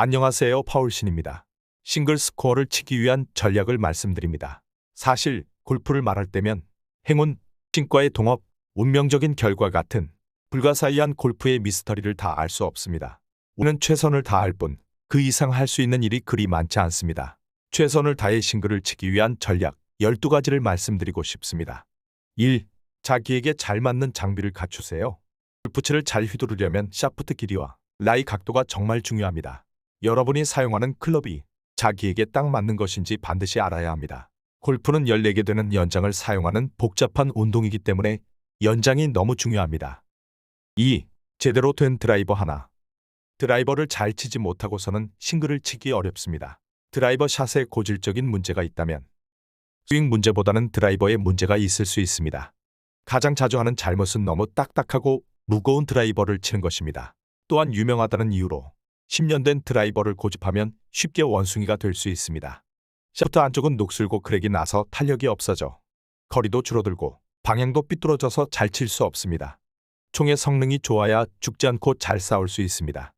안녕하세요. 파울신입니다. 싱글 스코어를 치기 위한 전략을 말씀드립니다. 사실 골프를 말할 때면 행운, 신과의 동업, 운명적인 결과 같은 불가사의한 골프의 미스터리를 다 알 수 없습니다. 우리는 최선을 다할 뿐 그 이상 할 수 있는 일이 그리 많지 않습니다. 최선을 다해 싱글을 치기 위한 전략 12가지를 말씀드리고 싶습니다. 1. 자기에게 잘 맞는 장비를 갖추세요. 골프채를 잘 휘두르려면 샤프트 길이와 라이 각도가 정말 중요합니다. 여러분이 사용하는 클럽이 자기에게 딱 맞는 것인지 반드시 알아야 합니다. 골프는 14개 되는 연장을 사용하는 복잡한 운동이기 때문에 연장이 너무 중요합니다. 2. 제대로 된 드라이버 하나. 드라이버를 잘 치지 못하고서는 싱글을 치기 어렵습니다. 드라이버 샷에 고질적인 문제가 있다면 스윙 문제보다는 드라이버에 문제가 있을 수 있습니다. 가장 자주 하는 잘못은 너무 딱딱하고 무거운 드라이버를 치는 것입니다. 또한 유명하다는 이유로 10년 된 드라이버를 고집하면 쉽게 원숭이가 될 수 있습니다. 샤프트 안쪽은 녹슬고 크랙이 나서 탄력이 없어져 거리도 줄어들고 방향도 삐뚤어져서 잘 칠 수 없습니다. 총의 성능이 좋아야 죽지 않고 잘 싸울 수 있습니다.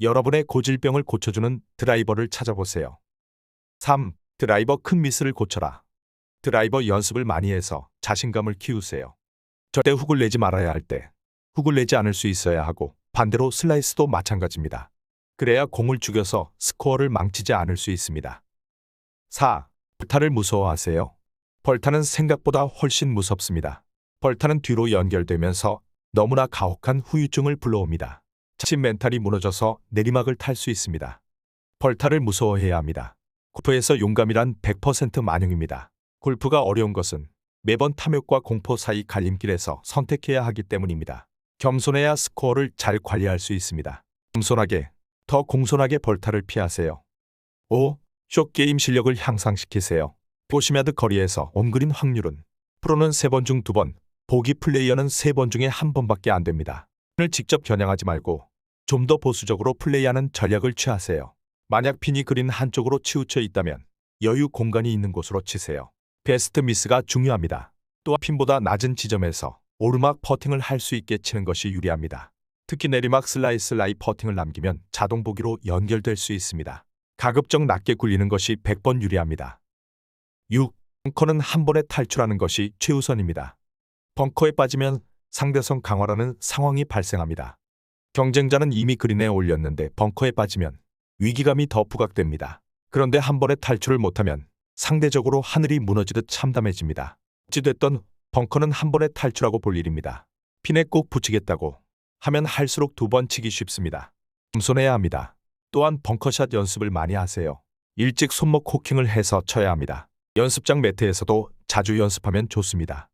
여러분의 고질병을 고쳐주는 드라이버를 찾아보세요. 3. 드라이버 큰 미스를 고쳐라. 드라이버 연습을 많이 해서 자신감을 키우세요. 절대 훅을 내지 말아야 할 때 훅을 내지 않을 수 있어야 하고 반대로 슬라이스도 마찬가지입니다. 그래야 공을 죽여서 스코어를 망치지 않을 수 있습니다. 4. 벌타를 무서워하세요. 벌타는 생각보다 훨씬 무섭습니다. 벌타는 뒤로 연결되면서 너무나 가혹한 후유증을 불러옵니다. 자칫 멘탈이 무너져서 내리막을 탈 수 있습니다. 벌타를 무서워해야 합니다. 골프에서 용감이란 100% 만용입니다. 골프가 어려운 것은 매번 탐욕과 공포 사이 갈림길에서 선택해야 하기 때문입니다. 겸손해야 스코어를 잘 관리할 수 있습니다. 겸손하게, 더 공손하게 벌타를 피하세요. 5. 숏게임 실력을 향상시키세요. 보시며드 거리에서 온그린 확률은 프로는 3번 중 2번, 보기 플레이어는 3번 중에 한 번밖에 안 됩니다. 을 직접 겨냥하지 말고 좀 더 보수적으로 플레이하는 전략을 취하세요. 만약 핀이 그린 한쪽으로 치우쳐 있다면 여유 공간이 있는 곳으로 치세요. 베스트 미스가 중요합니다. 또한 핀보다 낮은 지점에서 오르막 퍼팅을 할 수 있게 치는 것이 유리합니다. 특히 내리막 슬라이스 라이 퍼팅을 남기면 자동 보기로 연결될 수 있습니다. 가급적 낮게 굴리는 것이 100번 유리합니다. 6. 벙커는 한 번에 탈출하는 것이 최우선입니다. 벙커에 빠지면 상대성 강화라는 상황이 발생합니다. 경쟁자는 이미 그린에 올렸는데 벙커에 빠지면 위기감이 더 부각됩니다. 그런데 한 번에 탈출을 못하면 상대적으로 하늘이 무너지듯 참담해집니다. 어찌됐던 벙커는 한 번에 탈출하고 볼 일입니다. 핀에 꼭 붙이겠다고 하면 할수록 두 번 치기 쉽습니다. 겸손해야 합니다. 또한 벙커샷 연습을 많이 하세요. 일찍 손목 호킹을 해서 쳐야 합니다. 연습장 매트에서도 자주 연습하면 좋습니다.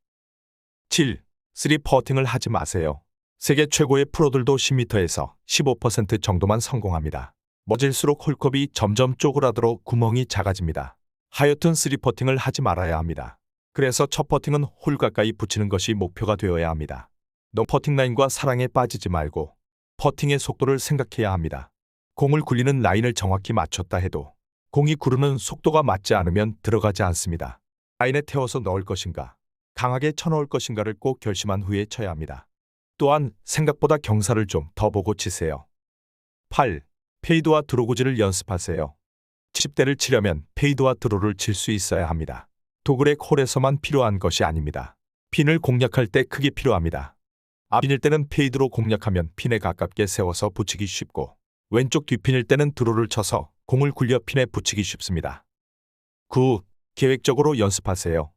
7. 쓰리 퍼팅을 하지 마세요. 세계 최고의 프로들도 10m에서 15% 정도만 성공합니다. 멋질수록 홀컵이 점점 쪼그라들어 구멍이 작아집니다. 하여튼 쓰리 퍼팅을 하지 말아야 합니다. 그래서 첫 퍼팅은 홀 가까이 붙이는 것이 목표가 되어야 합니다. 너 퍼팅 라인과 사랑에 빠지지 말고 퍼팅의 속도를 생각해야 합니다. 공을 굴리는 라인을 정확히 맞췄다 해도 공이 구르는 속도가 맞지 않으면 들어가지 않습니다. 라인에 태워서 넣을 것인가, 강하게 쳐넣을 것인가를 꼭 결심한 후에 쳐야 합니다. 또한 생각보다 경사를 좀 더 보고 치세요. 8. 페이드와 드로구질을 연습하세요. 10대를 치려면 페이드와 드로를 칠 수 있어야 합니다. 도그렉 홀에서만 필요한 것이 아닙니다. 핀을 공략할 때 크게 필요합니다. 앞핀일 때는 페이드로 공략하면 핀에 가깝게 세워서 붙이기 쉽고 왼쪽 뒷핀일 때는 드로를 쳐서 공을 굴려 핀에 붙이기 쉽습니다. 9. 계획적으로 연습하세요.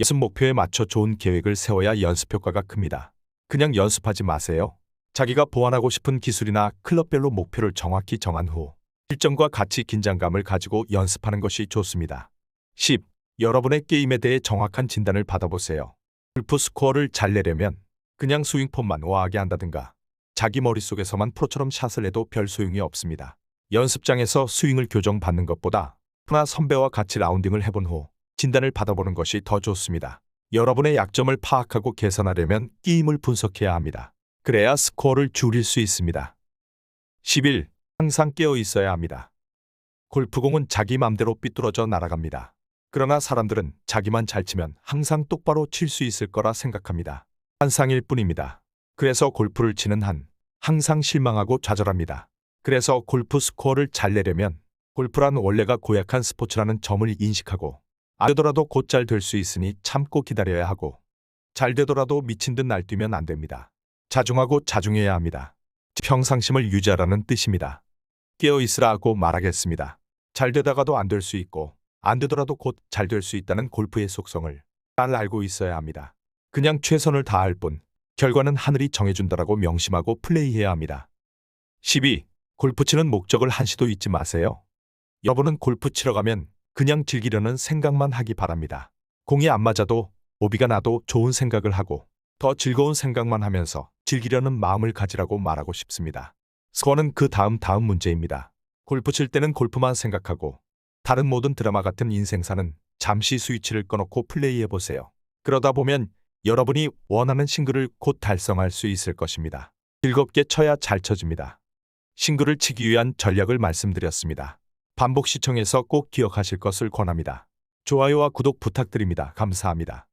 연습 목표에 맞춰 좋은 계획을 세워야 연습 효과가 큽니다. 그냥 연습하지 마세요. 자기가 보완하고 싶은 기술이나 클럽별로 목표를 정확히 정한 후 실전과 같이 긴장감을 가지고 연습하는 것이 좋습니다. 10. 여러분의 게임에 대해 정확한 진단을 받아보세요. 골프 스코어를 잘 내려면 그냥 스윙폼만 우아하게 한다든가 자기 머릿속에서만 프로처럼 샷을 해도 별 소용이 없습니다. 연습장에서 스윙을 교정받는 것보다 프나 선배와 같이 라운딩을 해본 후 진단을 받아보는 것이 더 좋습니다. 여러분의 약점을 파악하고 개선하려면 게임을 분석해야 합니다. 그래야 스코어를 줄일 수 있습니다. 11. 항상 깨어 있어야 합니다. 골프공은 자기 맘대로 삐뚤어져 날아갑니다. 그러나 사람들은 자기만 잘 치면 항상 똑바로 칠 수 있을 거라 생각합니다. 환상일 뿐입니다. 그래서 골프를 치는 한 항상 실망하고 좌절합니다. 그래서 골프 스코어를 잘 내려면 골프란 원래가 고약한 스포츠라는 점을 인식하고 안 되더라도 곧 잘 될 수 있으니 참고 기다려야 하고 잘 되더라도 미친 듯 날뛰면 안 됩니다. 자중하고 자중해야 합니다. 평상심을 유지하라는 뜻입니다. 깨어 있으라고 말하겠습니다. 잘 되다가도 안 될 수 있고 안 되더라도 곧 잘 될 수 있다는 골프의 속성을 잘 알고 있어야 합니다. 그냥 최선을 다할 뿐 결과는 하늘이 정해준다라고 명심하고 플레이해야 합니다. 12. 골프 치는 목적을 한시도 잊지 마세요. 여러분은 골프 치러 가면 그냥 즐기려는 생각만 하기 바랍니다. 공이 안 맞아도 오비가 나도 좋은 생각을 하고 더 즐거운 생각만 하면서 즐기려는 마음을 가지라고 말하고 싶습니다. 스코어는 그 다음 다음 문제입니다. 골프 칠 때는 골프만 생각하고 다른 모든 드라마 같은 인생사는 잠시 스위치를 꺼놓고 플레이해 보세요. 그러다 보면 여러분이 원하는 싱글을 곧 달성할 수 있을 것입니다. 즐겁게 쳐야 잘 쳐집니다. 싱글을 치기 위한 전략을 말씀드렸습니다. 반복 시청해서 꼭 기억하실 것을 권합니다. 좋아요와 구독 부탁드립니다. 감사합니다.